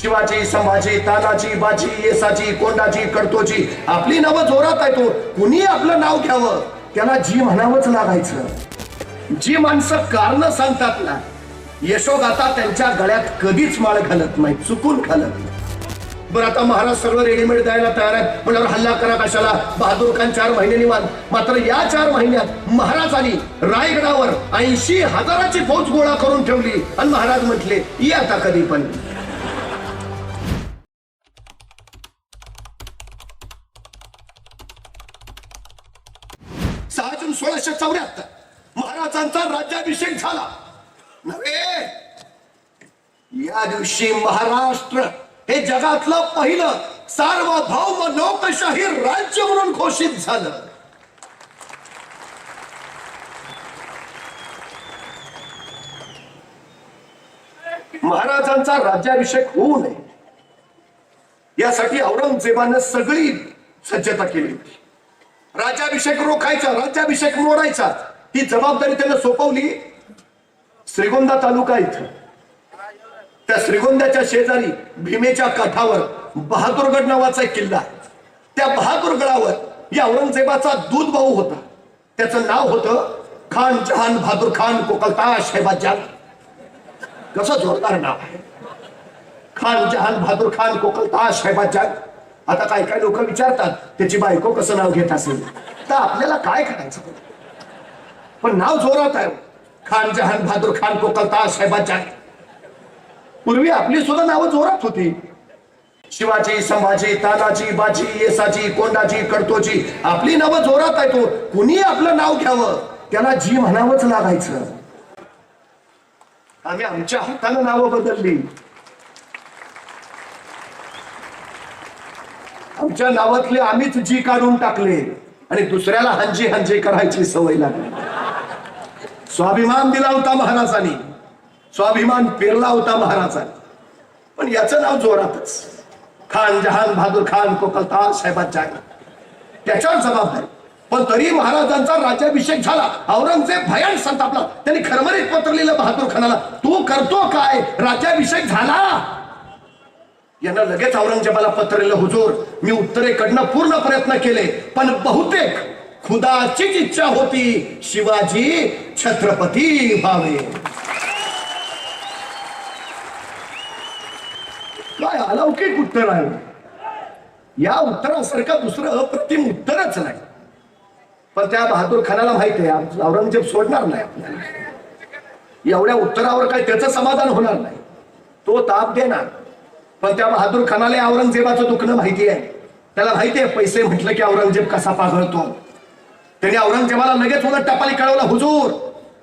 शिवाजी संभाजी तानाजी बाजी येसाची कोंडाजी कडतोजी आपली नावं जोरात आहे तो. कुणी आपलं नाव घ्यावं? त्याला जी म्हणावंच लागायचं. जी माणसं कारण सांगतात ना यशोगाता त्यांच्या गळ्यात कधीच माळ घालत नाही चुकून घालत नाही. बरं आता महाराज सर्व रेडीमेड द्यायला तयार आहेत. म्हणल्यावर हल्ला करा कशाला? बहादूर खान चार महिने निवान मात्र या चार महिन्यात महाराजांनी रायगडावर ऐंशी हजाराची फौज गोळा करून ठेवली. आणि महाराज म्हटले ये आता कधी पण. दिवशी महाराष्ट्र हे जगातलं पहिलं सार्वभौम लोकशाही राज्य म्हणून घोषित झालं. महाराजांचा राज्याभिषेक होऊ नये. यासाठी औरंगजेबानं सगळी सज्जता केली होती. राज्याभिषेक रोखायचा राज्याभिषेक मोडायचा ही जबाबदारी त्यानं सोपवली श्रीगोंदा तालुका इथं. त्या श्रीगोंद्याच्या शेजारी भीमेच्या काठावर बहादूरगड नावाचा एक किल्ला आहे. त्या बहादूरगडावर या औरंगजेबाचा दूध भाऊ होता. त्याचं नाव होतं खान जहान बहादूर खान कोकलताश हेबाजान कसं जोरदार नाव आहे. खान जहान बहादूर खान कोकलताश हेबाजान आता काय काय लोक विचारतात त्याची बायको कसं नाव घेत असेल? तर आपल्याला काय करायचं? पण नाव जोरात आहे. खान जहान बहादूर खान कोकलताश हेबाजान पूर्वी आपली सुद्धा नावं जोरात होती. शिवाजी संभाजी तानाजी बाजी येसाजी कोंडाजी कडतोजी आपली नावं जोरात आहे तो हो. कुणी आपलं नाव घ्यावं? त्याला जी म्हणावंच लागायचं. आम्ही आमच्या हातानं नावं बदलली. आमच्या नावातले आम्हीच जी काढून टाकले आणि दुसऱ्याला हंजी हंजी करायची सवय लागली. स्वाभिमान दिला होता महाराजांनी. स्वाभिमान पेरला होता महाराजांनी. पण याचं नाव जोरातच. खान जहान बहादूर खान कोकलता साहेबांच्या त्याच्यावर जबाबदारी. पण तरी महाराजांचा राज्याभिषेक झाला. औरंगजेब भयान संतापला. त्यांनी खरमरीत पत्र लिहिलं बहादूर खानाला. तू करतो काय? राज्याभिषेक झाला? यांना लगेच औरंगजेबाला पत्र लिहिलं हुजूर. मी उत्तरेकडनं पूर्ण प्रयत्न केले. पण बहुतेक खुदाचीच इच्छा होती. शिवाजी छत्रपती व्हावे. काय अलौकिक उत्तर आहे. या उत्तरासारखं दुसरं अप्रतिम उत्तरच नाही. पण त्या बहादूर खानाला माहिती आहे औरंगजेब सोडणार नाही आपल्याला. एवढ्या उत्तरावर काय त्याचं समाधान होणार नाही. तो ताप देणार. पण त्या बहादूर खानाला औरंगजेबाचं दुखणं माहिती आहे. त्याला माहिती आहे पैसे म्हटलं की औरंगजेब कसा पाघळतो त्याने औरंगजेबाला लगेच उलट टपाली कळवला हुजूर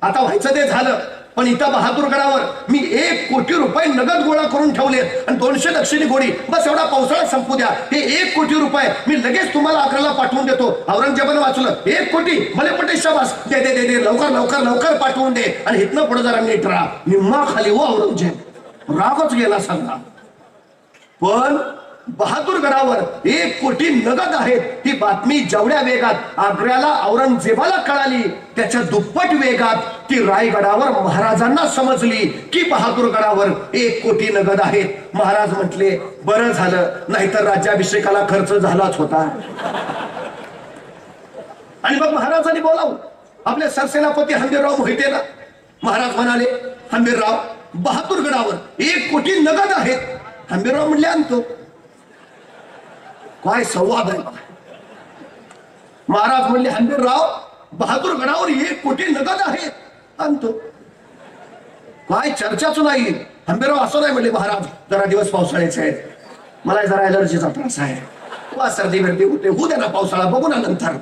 आता व्हायचं ते झालं. पण इथं बहादूरगडावर मी एक कोटी रुपये नगद गोळा करून ठेवले आणि दोनशे दक्षिणी गोडी बस एवढा पावसाळा संपू द्या. हे एक कोटी रुपये मी लगेच तुम्हाला आग्र्याला पाठवून देतो. औरंगजेबाने वाचलं एक कोटी. भले पटे शाबास. दे दे दे दे लवकर लवकर लवकर पाठवून दे. आणि इथनं पुढे जरा नीट राहा. निम्मा खाली हो औरंगजेब. रागच गेला सांगा पण बहादूर गडावर एक कोटी नगद आहेत. ही बातमी जेवढ्या वेगात आग्र्याला औरंगजेबाला कळाली त्याच्या दुप्पट वेगात ती रायगडावर महाराजांना समजली की बहादूरगडावर एक कोटी नगद आहेत. महाराज म्हटले बरं झालं नाहीतर राज्याभिषेकाला खर्च झालाच होता. आणि मग महाराजांनी बोलावं आपले सरसेनापती हंबीरराव मोहितेला महाराज म्हणाले हंबीरराव बहादूरगडावर एक कोटी नगद आहेत. हंबीरराव म्हणले आणतो. काय संवाद आहे? महाराज म्हणले हंबीरराव बहादूर गडावर एक कोटी नगद आहे? आणतो. काय चर्चाच नाही. हंबीरराव असं नाही म्हणले महाराज जरा दिवस पावसाळ्याचे आहेत. मला जरा एलर्जीचा त्रास आहे. वा सर्दी बिर्दी होते होऊ द्या ना पावसाळा बघू ना नंतर.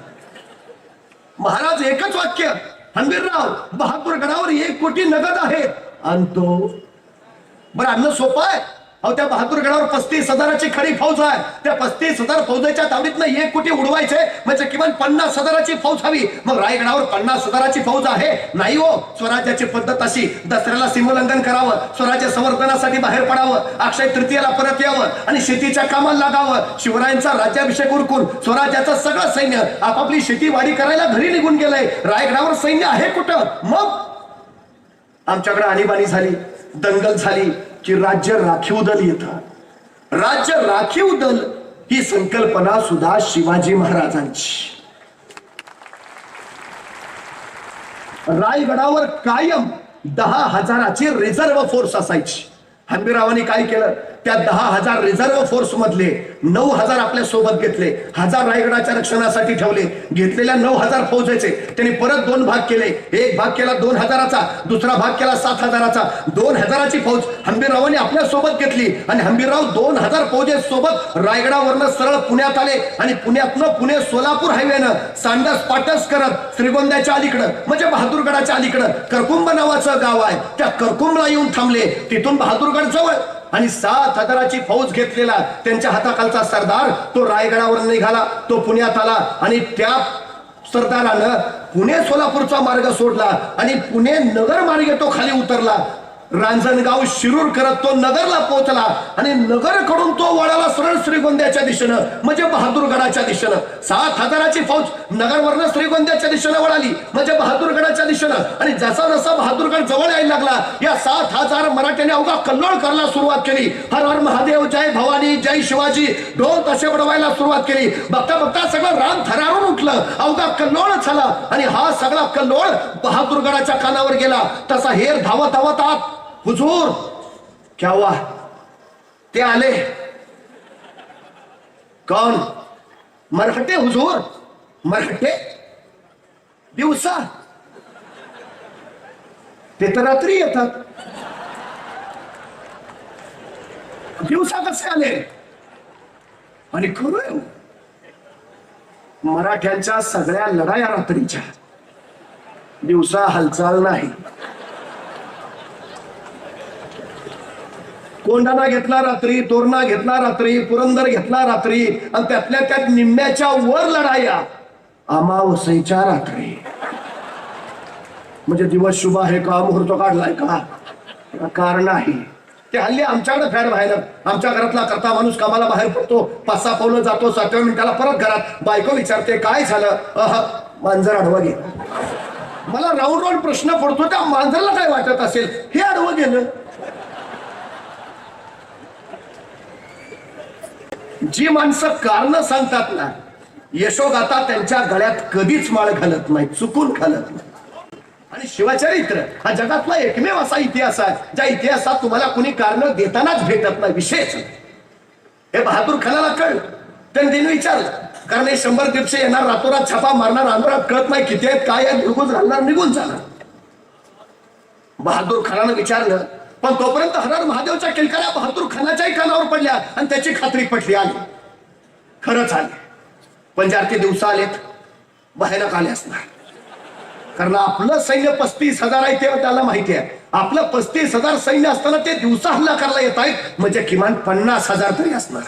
महाराज एकच वाक्य हंबीरराव बहादूर गडावर एक कोटी नगद आहे? आणतो. बरं अन्न सोपं आहे. अहो त्या बहादूरगडावर पस्तीस हजाराची खरी फौज आहे. त्या पस्तीस हजार फौजेच्या तावडीतनं एक कोटी उडवायचे. म्हणजे किमान पन्नास हजाराची फौज हवी. मग रायगडावर पन्नास हजाराची फौज आहे. नाही हो स्वराज्याची पद्धत अशी. दसऱ्याला सीमोल्लंघन करावं स्वराज्य संवर्धनासाठी बाहेर पडावं अक्षय तृतीयाला परत यावं आणि शेतीच्या कामाला लागावं. शिवरायांचा राज्याभिषेक उरकून स्वराज्याचं सगळं सैन्य आपापली शेतीवाडी करायला घरी निघून गेलंय. रायगडावर सैन्य आहे कुठं? मग? आमच्याकडे आणीबाणी झाली दंगल झाली की राज्य राखीव दल येतं. राज्य राखीव दल ही संकल्पना सुद्धा शिवाजी महाराजांची. रायगडावर कायम दहा हजाराची रिझर्व्ह फोर्स असायची. हंबीरावांनी काय केलं? त्या दहा हजार रिझर्व्ह फोर्स मधले नऊ हजार आपल्यासोबत घेतले. हजार रायगडाच्या रक्षणासाठी ठेवले. घेतलेल्या नऊ हजार फौजेचे त्यांनी परत दोन भाग केले. एक भाग केला दोन हजाराचा दुसरा भाग केला सात हजाराचा. दोन हजाराची फौज हंबीररावांनी आपल्यासोबत घेतली आणि हंबीरराव दोन हजार फौजे सोबत रायगडावरनं सरळ पुण्यात आले आणि पुण्यातनं पुणे सोलापूर हायवेनं सांडस पाटस करत श्रीगोंद्याच्या अलीकडं म्हणजे बहादूरगडाच्या अलीकडं करकुंब नावाचं गाव आहे. त्या करकुंबला येऊन थांबले. तिथून बहादूरगड जवळ आणि सात हजाराची फौज घेतलेला त्यांच्या हाताखालचा सरदार तो रायगडावर निघाला तो पुण्यात आला आणि त्या सरदारानं पुणे सोलापूरचा मार्ग सोडला आणि पुणे नगर मार्गे तो खाली उतरला. रांजणगाव शिरूर करत तो नगरला पोहोचला आणि नगरकडून तो वळाला सरळ श्रीगोंद्याच्या दिशेनं म्हणजे बहादूरगडाच्या दिशेनं. सात हजाराची फौज नगरवरनं श्रीगोंद्याच्या दिशेनं वळाली म्हणजे बहादूरगडाच्या दिशेनं. आणि जसा जसा बहादूरगड जवळ यायला लागला या सात हजार मराठ्यांनी अवघा कल्लोळ करायला सुरुवात केली. हर हर महादेव जय भवानी जय शिवाजी ढोल तसे बडवायला सुरुवात केली. बघता बघता सगळं रान थरारून उठलं अवघा कल्लोळ झाला. आणि हा सगळा कल्लोळ बहादूरगडाच्या कानावर गेला. तसा हेर धावत धावत आत हुजूर. क्या हुआ? ते आले. कौन? मराठे हुजूर. मराठे दिवसा. ते तर रात्री येतात. दिवसा कसे आले? आणि खरं हो. मराठ्यांच्या सगळ्या लढाया रात्रीच्या. दिवसा हालचाल नाही. कोंडाना घेतला रात्री तोरणा घेतला रात्री पुरंदर घेतला रात्री आणि त्यातल्या त्यात निम्म्याच्या वर लढाया. अमावस्येच्या रात्री. म्हणजे दिवस शुभ आहे का मुहूर्त काढलाय का? कारण आहे. ते हल्ली आमच्याकडे फॅड व्हायला आमच्या घरातला करता माणूस कामाला बाहेर पडतो पाच सहा पावलं जातो सातव्या मिनिटाला परत घरात बायको विचारते काय झालं? अह मांजर आडवा घे मला राऊंड राऊंड प्रश्न पडतो त्या मांजरला काय वाटत असेल? हे आडवं गेलं. जी माणसं कारण सांगतात ना यशोगाथा त्यांच्या गळ्यात कधीच माळ घालत नाही चुकून घालत नाही. आणि शिवचरित्र हा जगातला एकमेव असा इतिहास आहे ज्या इतिहासात तुम्हाला कुणी कारण देतानाच भेटत नाही विशेष. हे बहादूर खानाला कळ त्यांनी तिने विचारलं कारण हे शंभर दिवस येणार रातोरात छापा मारणार अंधारात कळत नाही किती आहेत काय आहेत निघून राहणार निघून जाणार. बहादूर खानानं विचारलं पण तोपर्यंत हरहर महादेवच्या किलकाऱ्या बहादूर खानाच्याही कानावर पडल्या आणि त्याची खात्री पटली आली. खरंच आले. पण ज्या ते दिवस आलेत बाहेर आले असणार. कारण आपलं सैन्य पस्तीस हजार आहे तेव्हा त्याला माहिती आहे. आपलं पस्तीस हजार सैन्य असताना ते दिवसा हल्ला करायला येत आहेत म्हणजे किमान पन्नास हजार तरी असणार.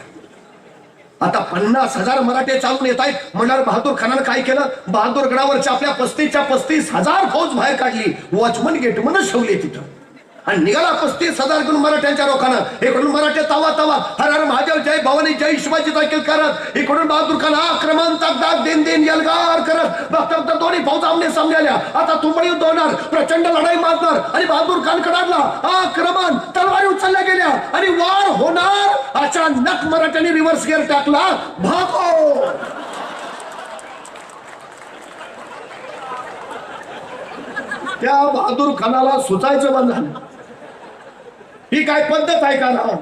आता पन्नास हजार मराठे चालून येत आहेत. म्हणणार बहादूर खानानं काय केलं? बहादूर गडावरच्या आपल्या पस्तीसच्या पस्तीस हजार फौज बाहेर काढली. वॉचमन गेटमनच ठेवली तिथं. आणि निघाला पस्तीस हजार करून मराठ्यांच्या लोकांना इकडून मराठे तावा तावा. हर हर महादेव जय भवानी जय शिवाजी दाखल करत. इकडून बहादूर खान आक्रमण दाग देन देन यलगार करत. भक्त दोन्ही फौज आमने सामने आल्या आता तुंबडी युद्ध होणार प्रचंड लढाई मारणार आणि बहादूर खान कडाडला. आक्रमण तलवारी उचलल्या गेल्या आणि वार होणार. अचानक मराठ्यांनी रिव्हर्स गिअर टाकला. भागो! त्या बहादूर खानाला सुचायचं बंद झालं ही काय पद्धत आहे का ना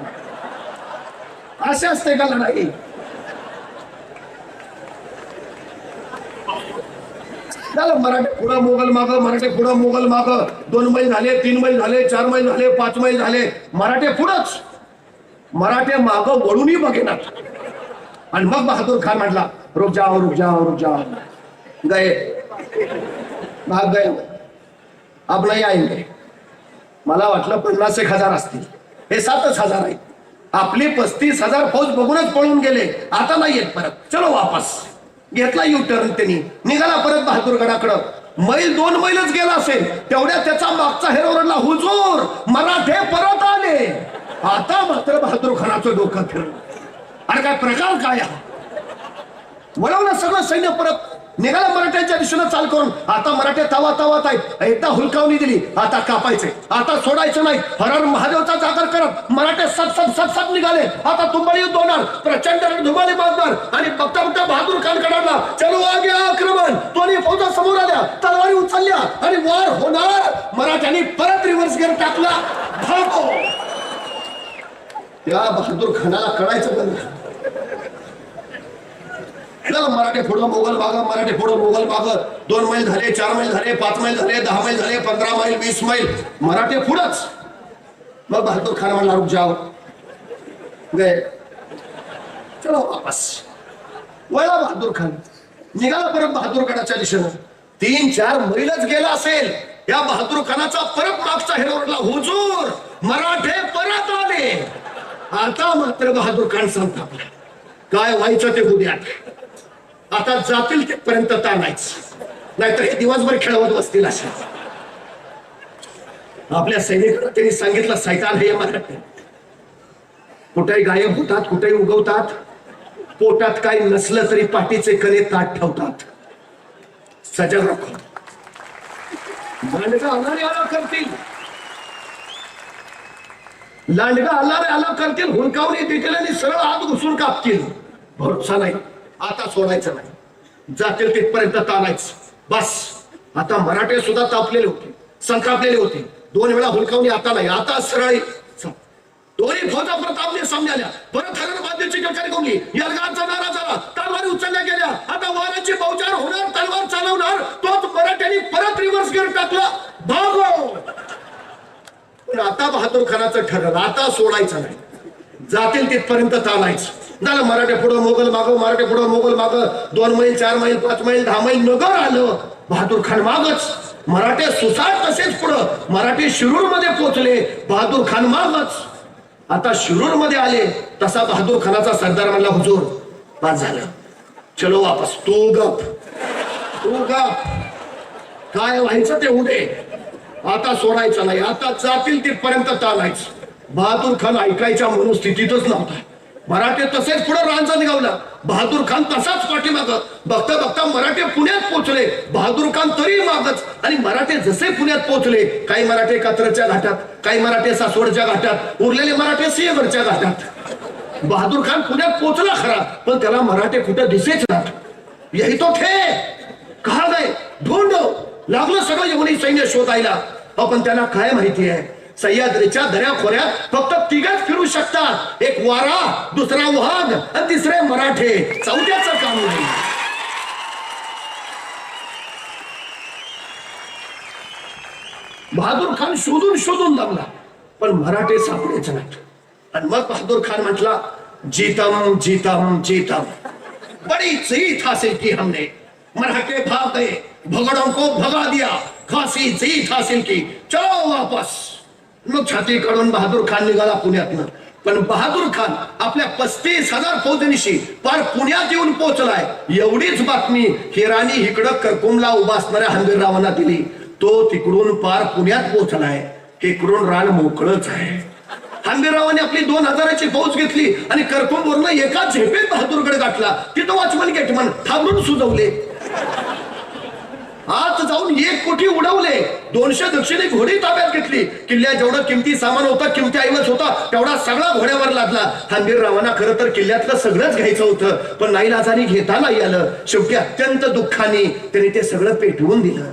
असे असते का लढाई? झालं मराठे पुढं मोगल माग मराठे पुढं मोगल माग. दोन मैल झाले तीन मैल झाले चार मैल झाले पाच मैल झाले. मराठे पुढंच. मराठे माग वळूनही बघेनात आणि मग बहादूर खान म्हटला रुक जाओ रुक जाओ रुक जाओ. गए. भाग गए. अब नाही आएंगे. मला वाटलं पन्नास एक हजार असतील. हे सातच हजार आहेत. आपली पस्तीस हजार फौज बघूनच पळून गेले. आता नाही येत परत. चलो वापस. घेतला यू टर्न त्यांनी. निघाला परत बहादूरगडाकडं मैल दोन मैलच गेला असेल. तेवढ्या त्याचा मागचा हेरो रडला हुजूर मराठे परत आले. आता मात्र बहादूर खानाचं डोकं फिरलं. अरे काय प्रकार काय वळवलं सगळं सैन्य परत. निघाला मराठ्यांच्या दिशेनं चाल करून. आता मराठे तवा तवात आहेत. एकदा हुलकावणी दिली आता कापायचे. आता सोडायचं नाही. हरण महादेवचा जागर करत मराठे सत सत सब सब निघाले. आता तुंबळी युद्ध होणार प्रचंड धुमाली बांधणार आणि बघता बघता बहादूर खान कडाडला चलो आगे आक्रमण. दोन्ही फौजा समोर आल्या. तलवारी उचलल्या आणि वार होणार. मराठ्यांनी परत रिव्हर्स गेअर टाकला. भागो! त्या बहादूर खानाला कळायचं बंद झालं. चला, मराठे पुढं मोगल बाग मराठे पुढं मोगल बाग दोन मैल झाले चार मैल झाले पाच मैल झाले दहा मैल झाले पंधरा मैल वीस मैल. मराठे पुढंच मग बहादूर खान म्हणला रुक जाओ. गए चलो वापस. वळला बहादूर खान. निघाला परत बहादूरगडाच्या दिशेनं. तीन चार मैलच गेला असेल. या बहादूर खानाचा परत मागचा हिरोवरला हुजूर मराठे परत आले. आता मात्र बहादूर खान संतापला. काय व्हायचं ते उद्या. आता जातील तिथपर्यंत ताणायच नाहीतर हे दिवसभर खेळवत बसतील असे. आपल्या सैनिकांना त्यांनी सांगितलं सैतान हे मराठी कुठेही गायब होतात कुठेही उगवतात पोटात काही नसलं तरी पाठीचे कले ताट ठेवतात. सजग राखो. लांडगा आणारे आला करतील. लांडगा आणारे आला करतील. हुंकावून देतील आणि सरळ आत घुसून कापतील. भरोसा नाही. आता सोडायचं नाही. जातील तिथपर्यंत ताणायचं. बस. आता मराठे सुद्धा तापलेले होते संतापलेले होते. दोन वेळा हुलकावणी आता नाही. आता सरळ दोन्ही फौजा परत आपले सामने परत हरण बांधण्याची कचारी कोंबली यलगारचा नारा झाला. तलवारी उचलल्या गेल्या. आता वाराची पावचार होणार तलवार चालवणार. तोच मराठ्यांनी परत रिव्हर्स गिअर टाकला. भागो! पण आता बहादूर खानाचं ठरलं. आता सोडायचं नाही. जातील तिथपर्यंत चालायचं. झालं मराठे पुढं मोगल माग मराठ्या पुढं मोगल माग. दोन मैल चार मैल पाच मैल दहा मैल नगर आलं. बहादूर खान मागच. मराठे सुसाट तसेच पुढं. मराठे शिरूरमध्ये पोहोचले बहादूर खान मागच. आता शिरूरमध्ये आले तसा बहादूर खानाचा सरदार म्हणला हुजूर पास झालं. चलो वापस. तू गप. तू गप. काय व्हायचं ते उदे आता सोडायचं नाही. आता जातील तिथपर्यंत चालायचं. बहादूर खान ऐकायच्या मनस्थितीतच नव्हता. मराठे तसेच पुढे रांजा निघावला. बहादूर खान तसाच पाठीमाग. बघता बघता मराठे पुण्यात पोहोचले. बहादूर खान तरी मागच. आणि मराठे जसे पुण्यात पोहोचले काही मराठे कात्रच्या घाटात काही मराठे सासवडच्या घाटात उरलेले मराठे सिंहगडच्या घाटात. बहादूर खान पुण्यात पोहोचला खरा पण त्याला मराठे कुठे दिसेच ना यही तो थे कहा गए ढूंढ लागलं सगळं यमुनी सैन्य शोधायला. आपण त्यांना काय माहिती आहे? सह्याद्रीच्या दऱ्या खोऱ्यात फक्त तिघच फिरू शकतात. एक वारा दुसरा वाघ आणि तिसरे मराठे. चौथ्याचं काम नाही बहादूर खान शोधून शोधून लागला पण मराठे सापडेच नाहीत. आणि मग बहादूर खान म्हटला जीतम जीतम जीतम. बड़ी जीत हासिल की हमने. मराठे भाग गए भगड़ों को भगा दिया. खासी जीत हासिल की. चलो वापस. मग छाती काढून बहादूर खान निघाला पुण्यातनं. पण बहादूर खान आपल्या पस्तीस हजार फौजनीशी पार पुण्यात येऊन पोहोचलाय. एवढीच बातमी हिराणी इकडं करकुमला उभा असणाऱ्या हंबीररावांना दिली. तो तिकडून पार पुण्यात पोहोचलाय. इकडून रान मोकळच आहे. हंबीररावाने आपली दोन हजाराची फौज घेतली आणि करकुम एका झेपेत बहादूरगड गाठला. तिथं वॉचमन गेटमन थांबून सुजवले. आत जाऊन एक कोटी उडवले. दोनशे दक्षिणी घोडी ताब्यात घेतली. किल्ल्यात जेवढं किमती सामान होता किमती ऐवज होता तेवढा सगळा घोड्यावर लागला हंबीररावांना खरं तर किल्ल्यातलं सगळंच घ्यायचं होतं पण नाईलाजाने घेता नाही आलं. शेवटी अत्यंत दुःखाने त्यांनी ते सगळं पेटवून दिलं.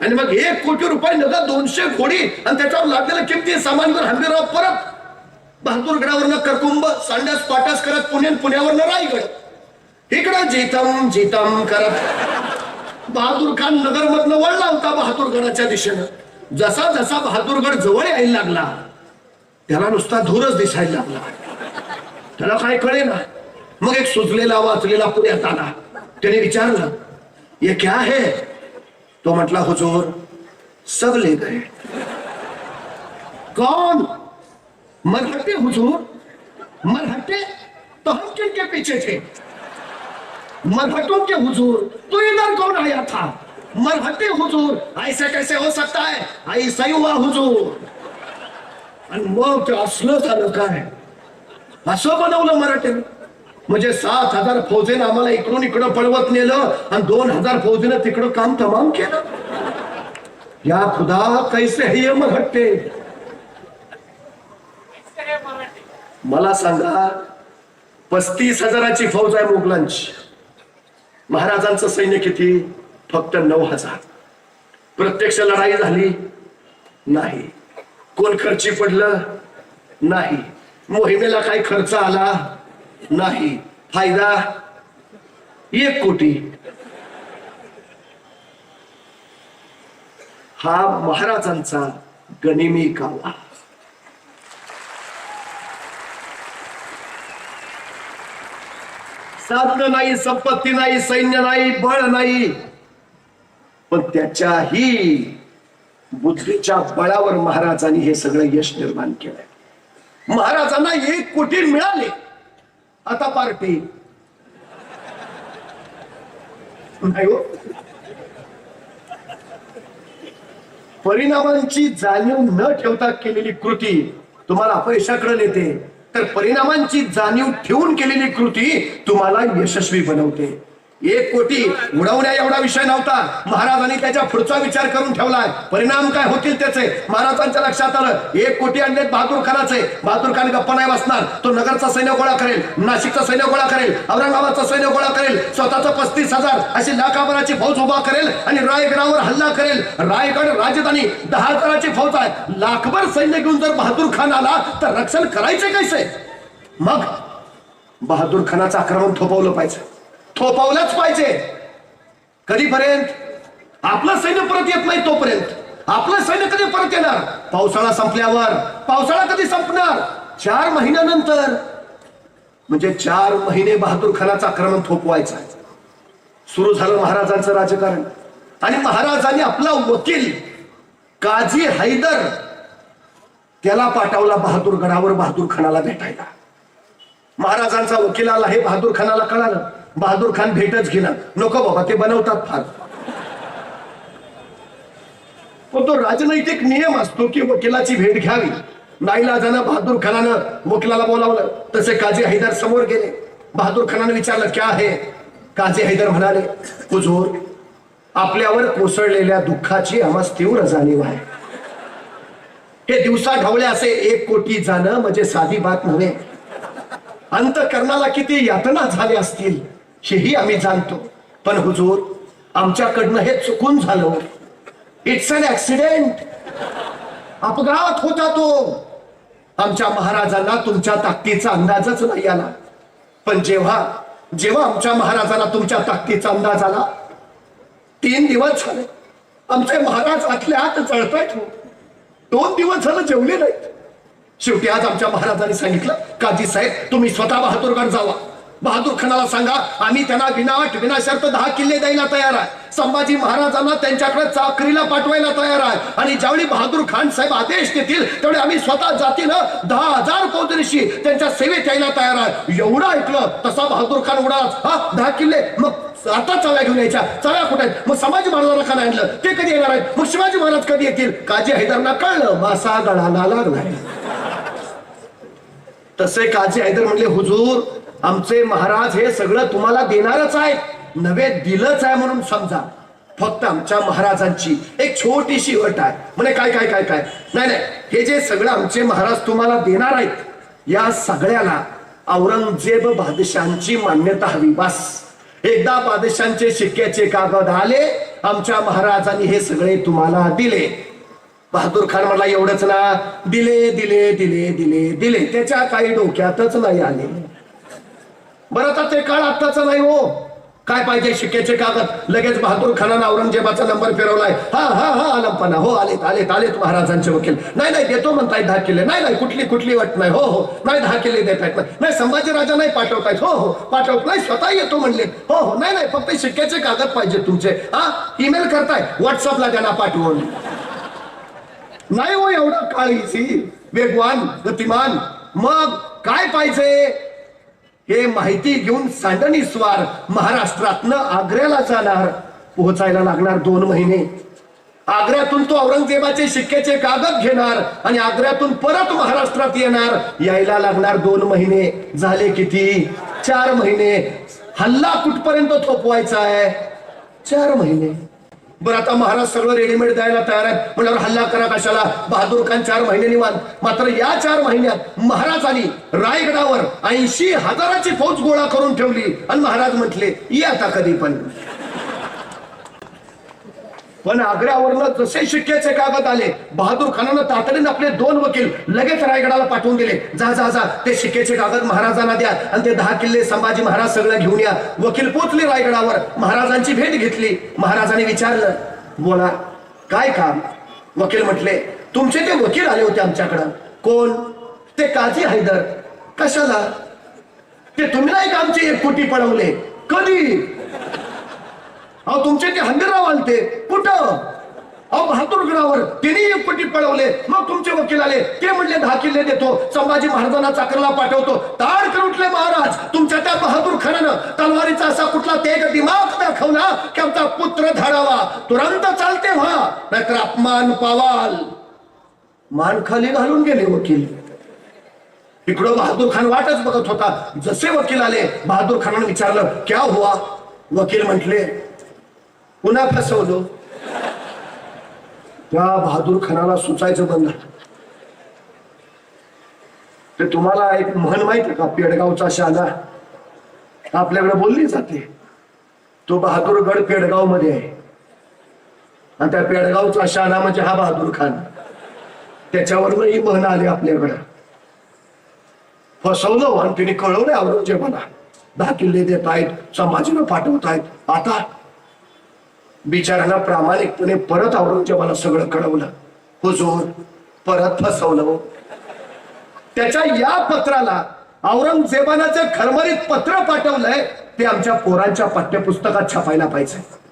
आणि मग एक कोटी रुपये नगर दोनशे घोडी आणि त्याच्यावर लागलेलं किमती सामानवर हंबीरराव परत बहादूरगडावरनं करकुंभ सांड्यास पाटास करत पुण्यात पुण्यावरनं रायगड. इकडं जितम जितम करत. बहादूर खान नगर मधनं वळला होता बहादूरगडाच्या दिशेनं. जसा जसा बहादूरगड जवळ यायला लागला त्याला नुसता धूरच दिसायला लागला. त्याला काय कळे ना मग एक सुजलेला वाचलेला पुण्यात आला. त्याने विचारलं ये क्या है? तो म्हटला हुजूर सब ले गए. कौन? मरहटे हुजूर। मरहटे तो हम किनके पीछे थे? मरहटों के हुजूर तो इधर कौन आया था? मरहटे हुजूर ऐसे कैसे हो सकता है? ऐसा ही हुआ हुजूर। आणि मग ते असलं झालं काय असं बनवलं मराठे म्हणजे सात हजार फौजेनं आम्हाला इकडून इकडं पळवत नेलं आणि दोन हजार फौजेनं तिकडं काम तमाम केलं या खुदा कैसे हे ये मराठे मला सांगा पस्तीस हजाराची फौज आहे मुघलांची। महाराजांचं सैन्य किती? फक्त नऊ हजार. प्रत्यक्ष लढाई झाली? नाही. कोण खर्ची पडलं? नाही. मोहिमेला काही खर्च आला? नाही. फायदा? एक कोटी. हा महाराजांचा गनिमी कावा. साधन नाही संपत्ती नाही सैन्य नाही बळ नाही. पण त्याच्याही बुद्धीच्या बळावर महाराजांनी हे सगळं यश निर्माण केलंय. महाराजांना एक कोटी मिळाले. आता पार्टी. नाही हो. परिणामांची जाणीव न ठेवता केलेली कृती तुम्हाला अपयशाकडे नेते. तर परिणामांची जाणीव ठेवून केलेली कृती तुम्हाला यशस्वी बनवते. एक कोटी उडवण्या एवढा विषय नव्हता. महाराजांनी त्याच्या पुढचा विचार करून ठेवलाय. परिणाम काय होतील त्याचे? महाराजांच्या लक्षात आलं. एक कोटी आणलेत बहादूर खानाचे. बहादूर खान गप्पा नाही बसणार. तो नगरचा सैन्य गोळा करेल नाशिकचा सैन्य गोळा करेल औरंगाबादचा सैन्य गोळा करेल स्वतःचा पस्तीस हजार अशी लाखाभराची फौज उभा करेल आणि रायगडावर हल्ला करेल. रायगड राजधानी दहा हजाराची फौज आहे. लाखभर सैन्य घेऊन जर बहादूर खान आला तर रक्षण करायचे कैसे? मग बहादूर खानाचं आक्रमण थोपवलं पाहिजे. थोपावल्याच पाहिजे. कधीपर्यंत? आपलं सैन्य परत येत नाही तोपर्यंत. आपलं सैन्य कधी परत येणार? पावसाळा संपल्यावर. पावसाळा कधी संपणार? चार महिन्यानंतर. म्हणजे चार महिने बहादूर खानाचं आक्रमण थोपवायचं. आहे सुरू झालं महाराजांचं राजकारण. आणि महाराजांनी आपला वकील काझी हैदर त्याला पाठवला बहादूर गडावर बहादूर खानाला भेटायला. महाराजांचा वकील आला हे बहादूर खानाला कळालं. बहादूर खान भेटच घेणार नको बाबा ते बनवतात फार. पण तो राजनैतिक नियम असतो की वकिलाची भेट घ्यावी. नाईलाजानं बहादूर खानानं वकिलाला बोलावलं. तसे काजी हैदर समोर गेले. बहादूर खानानं विचारलं क्या आहे काजी हैदर म्हणाले हुजूर आपल्यावर कोसळलेल्या दुःखाची आम्हास तीव्र जाणीव आहे. हे दिवसा ढवळे असे एक कोटी जाणं म्हणजे साधी बात नव्हे. अंतकरणाला किती यातना झाल्या असतील? हेही आम्ही जाणतो. पण हुजूर आमच्याकडनं हे चुकून झालं. इट्स अन ऍक्सिडेंट अपघात होता तो. आमच्या महाराजांना तुमच्या ताकदीचा अंदाजच नाही आला. पण जेव्हा जेव्हा आमच्या महाराजांना तुमच्या ताकदीचा अंदाज आला तीन दिवस झाले. आमचे महाराज आतल्या आत जळतायत हो. दोन दिवस झालं जेवले नाहीत. शेवटी आज आमच्या महाराजांनी सांगितलं काजी साहेब तुम्ही स्वतः बहादूरगड जावा. बहादूर खानाला सांगा आम्ही त्यांना विनाट विनाशर्त दहा किल्ले द्यायला तयार आहे. संभाजी महाराजांना त्यांच्याकडे चाकरीला पाठवायला तयार आहे. आणि ज्यावेळी बहादूर खान साहेब आदेश देतील तेवढे आम्ही स्वतः जातीनं दहा हजार फौजरीशी त्यांच्या सेवेत यायला तयार आहे. एवढं ऐकलं तसा बहादूर खान उडालाच हा दहा किल्ले मग आता चव्या घेऊन यायच्या. चव्या कुठे आहेत? मग संभाजी महाराजांना का आणलं. ते कधी येणार आहेत? मग शिवाजी महाराज कधी येतील? काजी हैदरना कळलं मासा गळाला लागलाय तसे काजी हैदर म्हणले हुजूर आमचे महाराज हे सगळं तुम्हाला देणारच आहे नवे दिलंच आहे म्हणून समजा. फक्त आमच्या महाराजांची एक छोटीशी अट आहे. म्हणे काय काय काय काय? नाही नाही. हे जे सगळं आमचे महाराज तुम्हाला देणार आहेत या सगळ्याला औरंगजेब बादशांची मान्यता हवी बस. एकदा बादशांचे शिक्क्याचे कागद आले आमच्या महाराजांनी हे सगळे तुम्हाला दिले. बहादूर खान मला एवढंच ना. दिले दिले दिले दिले दिले. त्याच्या काही डोक्यातच नाही आले. बरं आता ते काळ आत्ताचं नाही हो. काय पाहिजे शिक्केचे कागद? लगेच बहादूर खानानं औरंगजेबाचा नंबर फिरवलाय. हा हा हा आलमपणा. हो आलेत आलेत आलेत महाराजांचे वकील. नाही नाही देतो म्हणताय दहा किल्ले. नाही नाही कुठली कुठली वाट नाही. हो हो नाही दहा किल्ले देत आहेत. नाही नाही संभाजी राजा नाही पाठवतायत हो हो पाठवत नाही. स्वतः येतो म्हणले. हो हो नाही नाही फक्त शिक्क्याचे कागद पाहिजे तुमचे. हा ईमेल करताय. व्हॉट्सअपला त्यांना पाठवून. नाही हो एवढं काळीची वेगवान गतिमान. मग काय पाहिजे? हे माहिती घेऊन सांडणी स्वार महाराष्ट्रातनं आग्र्याला जाणार. पोहोचायला लागणार दोन महिने. आग्र्यातून तो औरंगजेबाचे शिक्केचे कागद घेणार आणि आग्र्यातून परत महाराष्ट्रात येणार. यायला लागणार दोन महिने. झाले किती? चार महिने. हल्ला कुठपर्यंत थोपवायचा आहे? चार महिने. बरं आता महाराज सगळं रेडीमेड द्यायला तयार आहे म्हणल्यावर हल्ला करा कशाला? बहादूर खान चार महिने निवांत. मात्र या चार महिन्यात महाराजांनी रायगडावर ऐंशी हजाराची फौज गोळा करून ठेवली. आणि महाराज म्हटले ये आता कधी पण. पण आग्र्यावरनं जसे शिक्क्याचे कागद आले बहादूर खानानं तातडीनं आपले दोन वकील लगेच रायगडाला पाठवून दिले. जा जा जा ते शिक्केचे कागद महाराजांना द्या आणि ते दहा किल्ले संभाजी महाराज सगळं घेऊन या. वकील पोचले रायगडावर महाराजांची भेट घेतली. महाराजांनी विचारलं बोला काय काम? वकील म्हटले तुमचे ते वकील आले होते आमच्याकडं. कोण? ते काजी हैदर. कशाला? ते तुम्ही नाही का आमचे एक कोटी पडवले कधी? अहो तुमचे ते हंगराव आलते कुठं? अहो बहादूरगडावर त्यांनी एक पटी पळवले. मग तुमचे वकील आले. ते म्हणले दहा किल्ले देतो. संभाजी महाराजांना चाकरला पाठवतो. ताड कर उठले महाराज. तुमच्या त्या बहादूर खानानं तलवारीचा असा कुठला तेग दिमाग दाखवला की आमचा पुत्र धाडावा. तुरंत चालते व्हा. नाहीतर अपमान पावाल. मान खाली घालून गेले वकील. इकडं बहादूर खान वाटच बघत होता. जसे वकील आले बहादूर खानानं विचारलं क्या हुआ? वकील म्हटले पुन्हा फसवलो. त्या बहादूर खानाला सुचायचं बंद. ते तुम्हाला एक म्हण माहीत का? पेडगावचा शाला आपल्याकडे बोलली जाते. तो बहादूरगड पेडगावमध्ये आहे. आणि त्या पेडगावचा शाला म्हणजे हा बहादूर खान. त्याच्यावरनं ही म्हण आली आपल्याकडं. फसवलं आणि तिने कळवलं औरंगजेबाला. दहा किल्ले देत आहेत संभाजीला पाठवत आहेत. आता बिचारांना प्रामाणिकपणे परत औरंगजेबाला सगळं कळवलं. हुजूर परत फसवलं. त्याच्या या पत्राला औरंगजेबानं जे खरमरीत पत्र पाठवलंय ते आमच्या पोरांच्या पाठ्यपुस्तकात छापायला पाहिजे.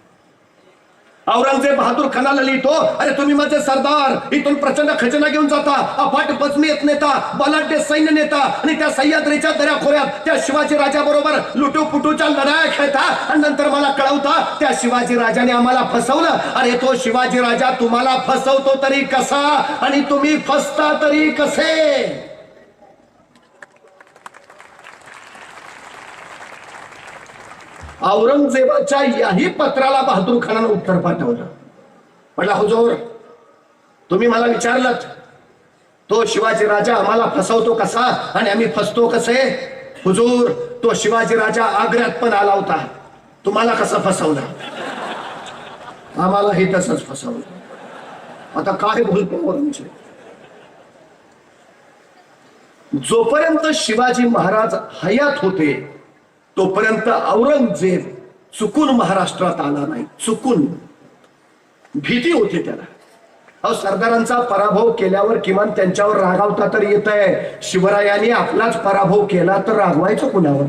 औरंगजेब बहादूर खानाला लिहितो अरे तुम्ही माझे सरदार इथून प्रचंड खजना घेऊन जाता अफाट बजमीत नेता बलाढ्य सैन्य नेता आणि त्या सह्याद्रीच्या दऱ्याखोऱ्यात त्या शिवाजी राजा बरोबर लुटू पुटूच्या लढाया खेळता आणि नंतर मला कळवता त्या शिवाजी राजाने आम्हाला फसवलं. अरे तो शिवाजी राजा तुम्हाला फसवतो तरी कसा आणि तुम्ही फसता तरी कसे? औरंगजेबाच्या याही पत्राला बहादूर खानानं उत्तर पाठवलं म्हटलं हो, हुजूर तुम्ही मला विचारलं तो शिवाजी राजा आम्हाला फसवतो कसा आणि आम्ही फसतो कसे? हुजूर तो शिवाजी राजा आग्र्यात पण आला होता. तुम्हाला कसं फसवलं? आम्हाला हे तसंच फसवलं. आता काय बोलतो औरंगजेब? जोपर्यंत शिवाजी महाराज हयात होते तोपर्यंत औरंगजेब चुकून महाराष्ट्रात आला नाही. चुकून. भीती होती त्याला. अहो सरदारांचा पराभव केल्यावर किमान त्यांच्यावर रागावता तर येत आहे शिवरायांनी आपलाच पराभव केला तर रागवायचं कुणावर?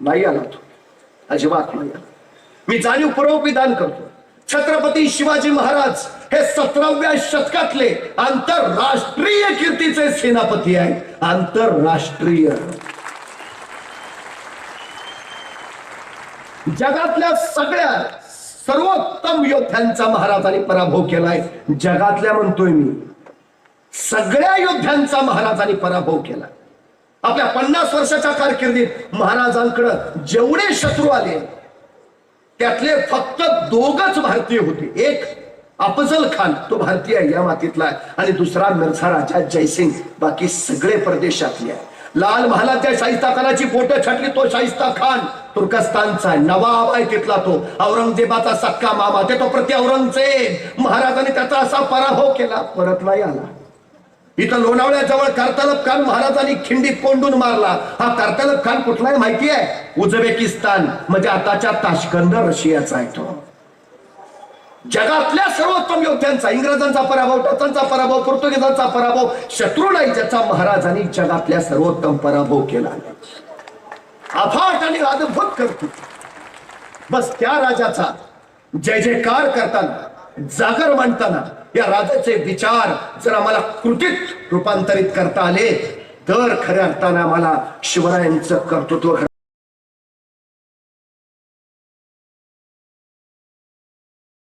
नाही आला तो. अजिबात नाही आला. मी जाणीवपूर्वक विधान करतो. छत्रपती शिवाजी महाराज हे सतराव्या शतकातले आंतरराष्ट्रीय कीर्तीचे सेनापती आहेत. आंतरराष्ट्रीय. जगातल्या सगळ्या सर्वोत्तम योद्ध्यांचा महाराजांनी पराभव केलाय. जगातल्या म्हणतोय मी सगळ्या योद्ध्यांचा महाराजांनी पराभव केला आपल्या पन्नास वर्षाच्या कारकिर्दीत महाराजांकडं जेवढे शत्रू आले त्यातले फक्त दोघच भारतीय होते. एक अफजल खान तो भारतीय या मातीतला आहे आणि दुसरा मिर्झा राजा जयसिंग. बाकी सगळे परदेशातले आहे लाल महालाच्या शाहिस्ता खानाची पोट छाटली तो शाहिस्ता खान तुर्कस्तानचा नवाब आहे तिथला तो. औरंगजेबाचा सक्का मामा. ते तो प्रति औरंगजेब. महाराजांनी त्याचा असा पराभव केला परत नाही आला. इथं लोणावळ्याजवळ कर्तलब खान महाराजांनी खिंडीत कोंडून मारला. हा कर्तलब खान कुठला आहे माहिती आहे उझबेकिस्तान. म्हणजे आताच्या ताशकंद रशियाचा आहे तो. जगातल्या सर्वोत्तम योद्ध्यांचा इंग्रजांचा पराभव डचांचा पराभव पोर्तुगीजांचा पराभव शत्रुनाई ज्याचा महाराजांनी जगातल्या सर्वोत्तम पराभव केला. अफाट आणि अद्भुत करतो बस त्या राजाचा जय जयकार करताना जागर मांडताना या राजाचे विचार जर आम्हाला कृतीत रूपांतरित करता आले तर खऱ्या अर्थानं आम्हाला शिवरायांचं कर्तृत्व